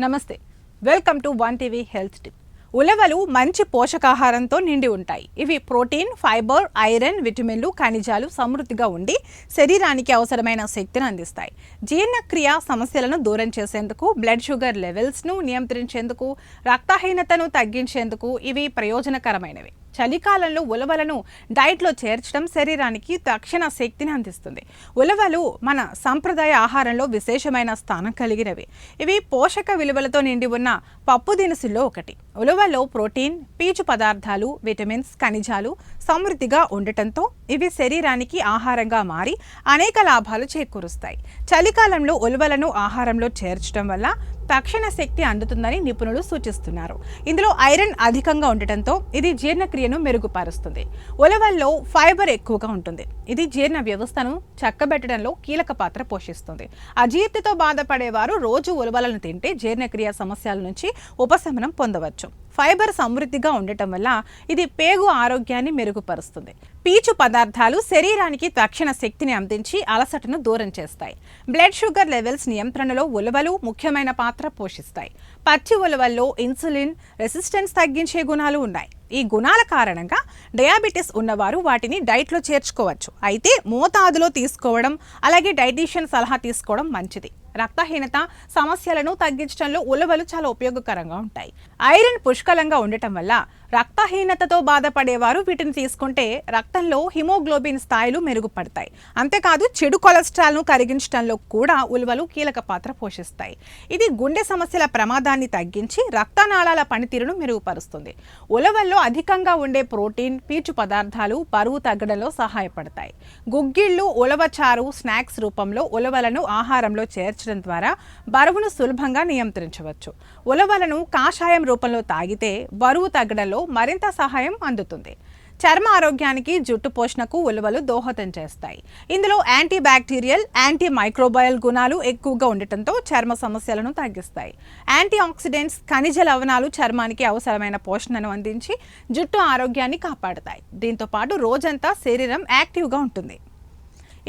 నమస్తే. Welcome to one TV health tip. ఉలవలు మంచి పోషకాహారంతో నిండి ఉంటాయి. ఇవి ప్రోటీన్ ఫైబర్ ఐరన్ విటమిన్లు ఖనిజాలు సమృద్ధిగా ఉండి శరీరానికి అవసరమైన శక్తిని అందిస్తాయి. జీర్ణక్రియ సమస్యలను దూరం చేసేందుకు బ్లడ్ షుగర్ లెవెల్స్ను నియంత్రించేందుకు రక్తహీనతను తగ్గించేందుకు ఇవి ప్రయోజనకరమైనవి. చలికాలంలో ఉలవలను డైట్లో చేర్చడం శరీరానికి తక్షణ శక్తిని అందిస్తుంది. ఉలవలు మన సంప్రదాయ ఆహారంలో విశేషమైన స్థానం కలిగినవి. ఇవి పోషక విలువలతో నిండి ఉన్న పప్పు దినుసుల్లో ఒకటి. ఉలవలో ప్రోటీన్ పీచు పదార్థాలు విటమిన్స్ ఖనిజాలు సమృద్ధిగా ఉండటంతో ఇవి శరీరానికి ఆహారంగా మారి అనేక లాభాలు చేకూరుస్తాయి. చలికాలంలో ఉలవలను ఆహారంలో చేర్చడం వల్ల తక్షణ శక్తి అందుతుందని నిపుణులు సూచిస్తున్నారు. ఇందులో ఐరన్ అధికంగా ఉండటంతో ఇది జీర్ణక్రియను మెరుగుపరుస్తుంది. ఉలవల్లో ఫైబర్ ఎక్కువగా ఉంటుంది. ఇది జీర్ణ వ్యవస్థను చక్కబెట్టడంలో కీలక పాత్ర పోషిస్తుంది. అజీర్తితో బాధపడేవారు రోజు ఉలవలను తింటే జీర్ణక్రియ సమస్యల నుంచి ఉపశమనం పొందవచ్చు. ఫైబర్ సమృద్ధిగా ఉండటం వల్ల ఇది పేగు ఆరోగ్యాన్ని మెరుగుపరుస్తుంది. పీచు పదార్థాలు శరీరానికి తక్షణ శక్తిని అందించి అలసటను దూరం చేస్తాయి. బ్లడ్ షుగర్ లెవెల్స్ నియంత్రణలో ఉలవలు ముఖ్యమైన పాత్ర పోషిస్తాయి. పచ్చి ఉలవల్లో ఇన్సులిన్ రెసిస్టెన్స్ తగ్గించే గుణాలు ఉన్నాయి. ఈ గుణాల కారణంగా డయాబెటీస్ ఉన్నవారు వాటిని డైట్లో చేర్చుకోవచ్చు. అయితే మోతాదులో తీసుకోవడం అలాగే డైటీషియన్ సలహా తీసుకోవడం మంచిది. రక్తహీనత సమస్యలను తగ్గించడంలో ఉలవలు చాలా ఉపయోగకరంగా ఉంటాయి. ఐరన్ పుష్కలంగా ఉండటం వల్ల రక్తహీనతతో బాధపడేవారు వీటిని తీసుకుంటే రక్త రక్తంలో హిమోగ్లోబిన్ స్థాయిలు మెరుగుపడతాయి. అంతేకాదు చెడు కొలెస్ట్రాల్ను కరిగించడంలో కూడా ఉలవలు కీలక పాత్ర పోషిస్తాయి. ఇది గుండె సమస్యల ప్రమాదాన్ని తగ్గించి రక్తనాళాల పనితీరును మెరుగుపరుస్తుంది. ఉలవల్లో అధికంగా ఉండే ప్రోటీన్ పీచు పదార్థాలు బరువు తగ్గడంలో సహాయపడతాయి. గుగ్గిళ్ళు ఉలవచారు స్నాక్స్ రూపంలో ఉలవలను ఆహారంలో చేర్చడం ద్వారా బరువును సులభంగా నియంత్రించవచ్చు. ఉలవలను కాషాయం రూపంలో తాగితే బరువు తగ్గడంలో మరింత సహాయం అందుతుంది. చర్మ ఆరోగ్యానికి జుట్టు పోషణకు ఉలవలు దోహదం చేస్తాయి. ఇందులో యాంటీ బ్యాక్టీరియల్ యాంటీ మైక్రోబయల్ గుణాలు ఎక్కువగా ఉండటంతో చర్మ సమస్యలను తగ్గిస్తాయి. యాంటీ ఆక్సిడెంట్స్ ఖనిజ లవణాలు చర్మానికి అవసరమైన పోషణను అందించి జుట్టు ఆరోగ్యాన్ని కాపాడతాయి. దీంతో పాటు రోజంతా శరీరం యాక్టివ్గా ఉంటుంది.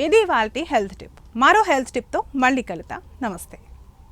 ఇది వాళ్ళ హెల్త్ టిప్. మరో హెల్త్ టిప్తో మళ్ళీ కలుతా నమస్తే.